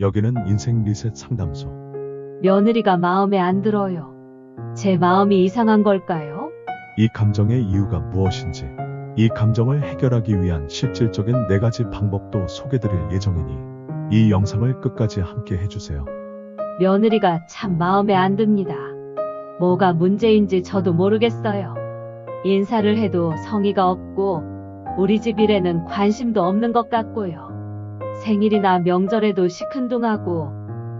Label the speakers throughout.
Speaker 1: 여기는 인생 리셋 상담소.
Speaker 2: 며느리가 마음에 안 들어요. 제 마음이 이상한 걸까요?
Speaker 1: 이 감정의 이유가 무엇인지, 이 감정을 해결하기 위한 실질적인 네 가지 방법도 소개드릴 예정이니, 이 영상을 끝까지 함께 해주세요.
Speaker 2: 며느리가 참 마음에 안 듭니다. 뭐가 문제인지 저도 모르겠어요. 인사를 해도 성의가 없고, 우리 집 일에는 관심도 없는 것 같고요. 생일이나 명절에도 시큰둥하고,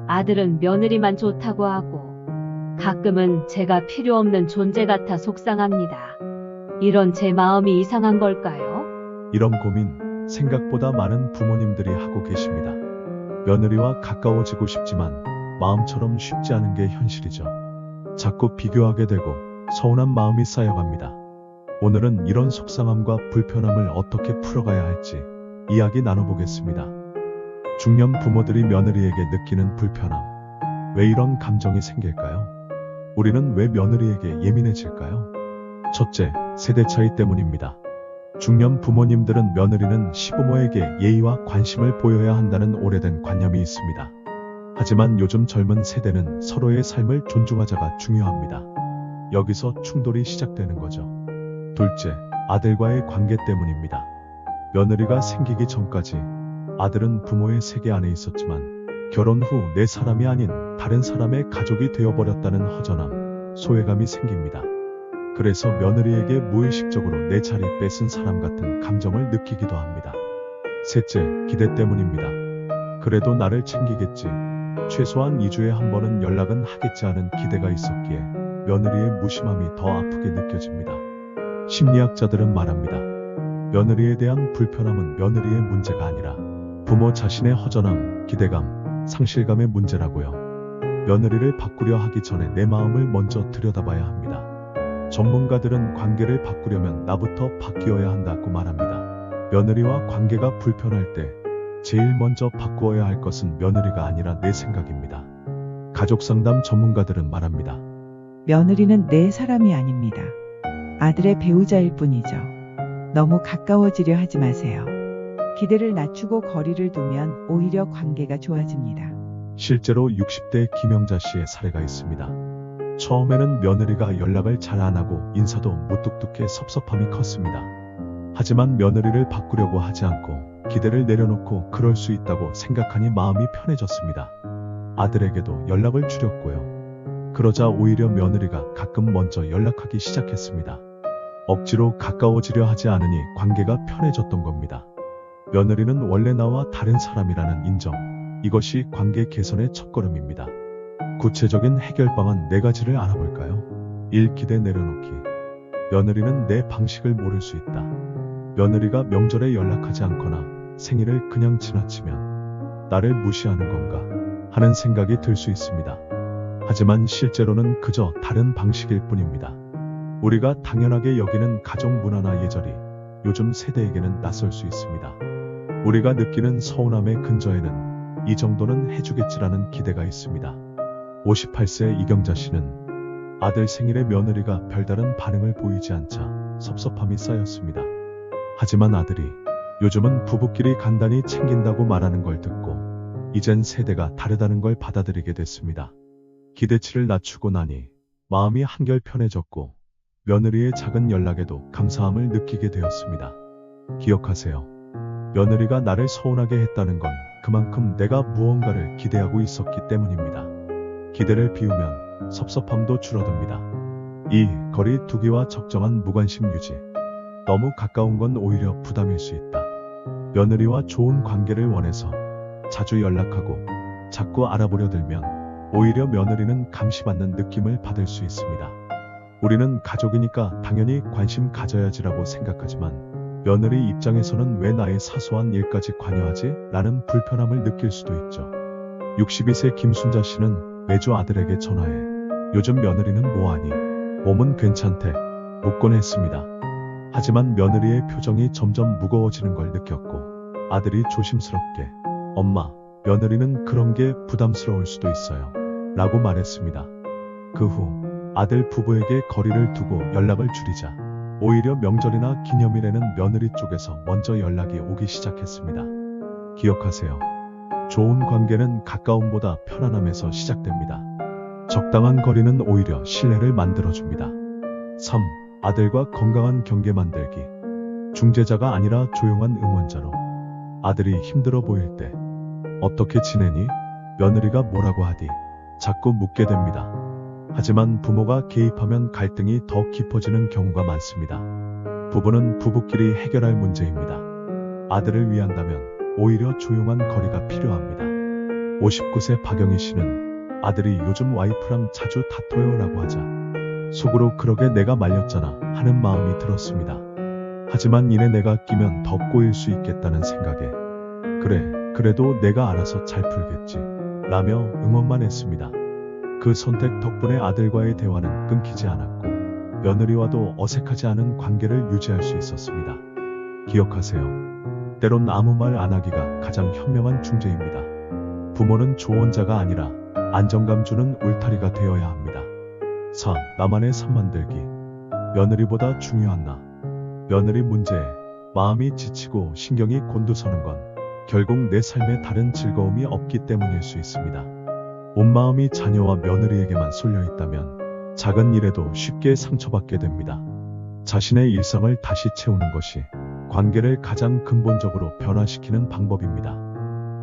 Speaker 2: 아들은 며느리만 좋다고 하고, 가끔은 제가 필요 없는 존재 같아 속상합니다. 이런 제 마음이 이상한 걸까요?
Speaker 1: 이런 고민, 생각보다 많은 부모님들이 하고 계십니다. 며느리와 가까워지고 싶지만, 마음처럼 쉽지 않은 게 현실이죠. 자꾸 비교하게 되고, 서운한 마음이 쌓여갑니다. 오늘은 이런 속상함과 불편함을 어떻게 풀어가야 할지 이야기 나눠보겠습니다. 중년 부모들이 며느리에게 느끼는 불편함. 왜 이런 감정이 생길까요? 우리는 왜 며느리에게 예민해질까요? 첫째, 세대 차이 때문입니다. 중년 부모님들은 며느리는 시부모에게 예의와 관심을 보여야 한다는 오래된 관념이 있습니다. 하지만 요즘 젊은 세대는 서로의 삶을 존중하자가 중요합니다. 여기서 충돌이 시작되는 거죠. 둘째, 아들과의 관계 때문입니다. 며느리가 생기기 전까지 아들은 부모의 세계 안에 있었지만 결혼 후 내 사람이 아닌 다른 사람의 가족이 되어버렸다는 허전함, 소외감이 생깁니다. 그래서 며느리에게 무의식적으로 내 자리 뺏은 사람 같은 감정을 느끼기도 합니다. 셋째, 기대 때문입니다. 그래도 나를 챙기겠지. 최소한 2주에 한 번은 연락은 하겠지 하는 기대가 있었기에 며느리의 무심함이 더 아프게 느껴집니다. 심리학자들은 말합니다. 며느리에 대한 불편함은 며느리의 문제가 아니라 부모 자신의 허전함, 기대감, 상실감의 문제라고요. 며느리를 바꾸려 하기 전에 내 마음을 먼저 들여다봐야 합니다. 전문가들은 관계를 바꾸려면 나부터 바뀌어야 한다고 말합니다. 며느리와 관계가 불편할 때 제일 먼저 바꾸어야 할 것은 며느리가 아니라 내 생각입니다. 가족 상담 전문가들은 말합니다.
Speaker 3: 며느리는 내 사람이 아닙니다. 아들의 배우자일 뿐이죠. 너무 가까워지려 하지 마세요. 기대를 낮추고 거리를 두면 오히려 관계가 좋아집니다.
Speaker 1: 실제로 60대 김영자 씨의 사례가 있습니다. 처음에는 며느리가 연락을 잘 안 하고 인사도 무뚝뚝해 섭섭함이 컸습니다. 하지만 며느리를 바꾸려고 하지 않고 기대를 내려놓고 그럴 수 있다고 생각하니 마음이 편해졌습니다. 아들에게도 연락을 줄였고요. 그러자 오히려 며느리가 가끔 먼저 연락하기 시작했습니다. 억지로 가까워지려 하지 않으니 관계가 편해졌던 겁니다. 며느리는 원래 나와 다른 사람이라는 인정, 이것이 관계 개선의 첫걸음입니다. 구체적인 해결 방안 네 가지를 알아볼까요? 1. 기대 내려놓기. 며느리는 내 방식을 모를 수 있다. 며느리가 명절에 연락하지 않거나 생일을 그냥 지나치면 나를 무시하는 건가 하는 생각이 들 수 있습니다. 하지만 실제로는 그저 다른 방식일 뿐입니다. 우리가 당연하게 여기는 가족 문화나 예절이 요즘 세대에게는 낯설 수 있습니다. 우리가 느끼는 서운함의 근저에는 이 정도는 해주겠지라는 기대가 있습니다. 58세 이경자 씨는 아들 생일에 며느리가 별다른 반응을 보이지 않자 섭섭함이 쌓였습니다. 하지만 아들이 요즘은 부부끼리 간단히 챙긴다고 말하는 걸 듣고 이젠 세대가 다르다는 걸 받아들이게 됐습니다. 기대치를 낮추고 나니 마음이 한결 편해졌고 며느리의 작은 연락에도 감사함을 느끼게 되었습니다. 기억하세요. 며느리가 나를 서운하게 했다는 건 그만큼 내가 무언가를 기대하고 있었기 때문입니다. 기대를 비우면 섭섭함도 줄어듭니다. 2. 거리 두기와 적정한 무관심 유지. 너무 가까운 건 오히려 부담일 수 있다. 며느리와 좋은 관계를 원해서 자주 연락하고 자꾸 알아보려 들면 오히려 며느리는 감시받는 느낌을 받을 수 있습니다. 우리는 가족이니까 당연히 관심 가져야지라고 생각하지만 며느리 입장에서는 왜 나의 사소한 일까지 관여하지? 라는 불편함을 느낄 수도 있죠. 62세 김순자 씨는 매주 아들에게 전화해 요즘 며느리는 뭐하니? 몸은 괜찮대. 묻곤 했습니다. 하지만 며느리의 표정이 점점 무거워지는 걸 느꼈고 아들이 조심스럽게 엄마, 며느리는 그런 게 부담스러울 수도 있어요. 라고 말했습니다. 그 후 아들 부부에게 거리를 두고 연락을 줄이자 오히려 명절이나 기념일에는 며느리 쪽에서 먼저 연락이 오기 시작했습니다. 기억하세요. 좋은 관계는 가까움보다 편안함에서 시작됩니다. 적당한 거리는 오히려 신뢰를 만들어줍니다. 3. 아들과 건강한 경계 만들기. 중재자가 아니라 조용한 응원자로. 아들이 힘들어 보일 때, 어떻게 지내니? 며느리가 뭐라고 하디? 자꾸 묻게 됩니다. 하지만 부모가 개입하면 갈등이 더 깊어지는 경우가 많습니다. 부부는 부부끼리 해결할 문제입니다. 아들을 위한다면 오히려 조용한 거리가 필요합니다. 59세 박영희 씨는 아들이 요즘 와이프랑 자주 다퉈요 라고 하자 속으로 그러게 내가 말렸잖아 하는 마음이 들었습니다. 하지만 이내 내가 끼면 더 꼬일 수 있겠다는 생각에 그래 그래도 내가 알아서 잘 풀겠지 라며 응원만 했습니다. 그 선택 덕분에 아들과의 대화는 끊기지 않았고 며느리와도 어색하지 않은 관계를 유지할 수 있었습니다. 기억하세요. 때론 아무 말 안 하기가 가장 현명한 중재입니다. 부모는 조언자가 아니라 안정감 주는 울타리가 되어야 합니다. 4. 나만의 삶 만들기. 며느리보다 중요한 나. 며느리 문제에 마음이 지치고 신경이 곤두서는 건 결국 내 삶에 다른 즐거움이 없기 때문일 수 있습니다. 온 마음이 자녀와 며느리에게만 쏠려 있다면 작은 일에도 쉽게 상처받게 됩니다. 자신의 일상을 다시 채우는 것이 관계를 가장 근본적으로 변화시키는 방법입니다.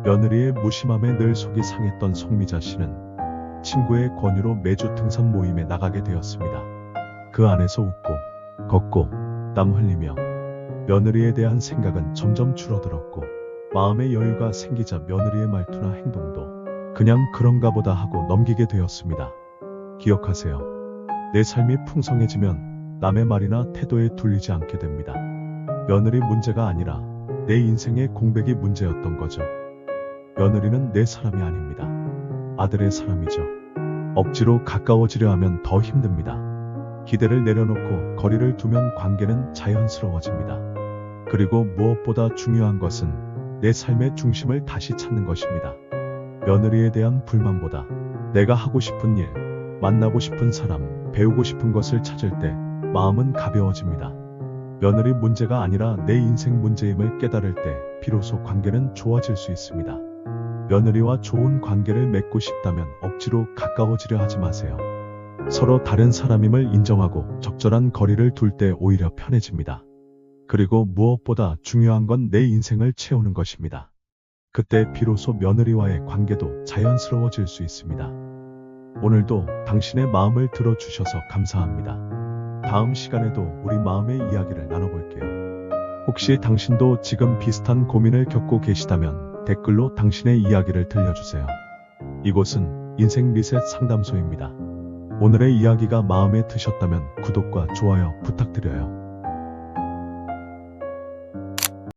Speaker 1: 며느리의 무심함에 늘 속이 상했던 송미자 씨는 친구의 권유로 매주 등산 모임에 나가게 되었습니다. 그 안에서 웃고, 걷고, 땀 흘리며 며느리에 대한 생각은 점점 줄어들었고 마음의 여유가 생기자 며느리의 말투나 행동도 그냥 그런가 보다 하고 넘기게 되었습니다. 기억하세요. 내 삶이 풍성해지면 남의 말이나 태도에 둘리지 않게 됩니다. 며느리 문제가 아니라 내 인생의 공백이 문제였던 거죠. 며느리는 내 사람이 아닙니다. 아들의 사람이죠. 억지로 가까워지려 하면 더 힘듭니다. 기대를 내려놓고 거리를 두면 관계는 자연스러워집니다. 그리고 무엇보다 중요한 것은 내 삶의 중심을 다시 찾는 것입니다. 며느리에 대한 불만보다 내가 하고 싶은 일, 만나고 싶은 사람, 배우고 싶은 것을 찾을 때 마음은 가벼워집니다. 며느리 문제가 아니라 내 인생 문제임을 깨달을 때 비로소 관계는 좋아질 수 있습니다. 며느리와 좋은 관계를 맺고 싶다면 억지로 가까워지려 하지 마세요. 서로 다른 사람임을 인정하고 적절한 거리를 둘 때 오히려 편해집니다. 그리고 무엇보다 중요한 건 내 인생을 채우는 것입니다. 그때 비로소 며느리와의 관계도 자연스러워질 수 있습니다. 오늘도 당신의 마음을 들어주셔서 감사합니다. 다음 시간에도 우리 마음의 이야기를 나눠볼게요. 혹시 당신도 지금 비슷한 고민을 겪고 계시다면 댓글로 당신의 이야기를 들려주세요. 이곳은 인생 리셋 상담소입니다. 오늘의 이야기가 마음에 드셨다면 구독과 좋아요 부탁드려요.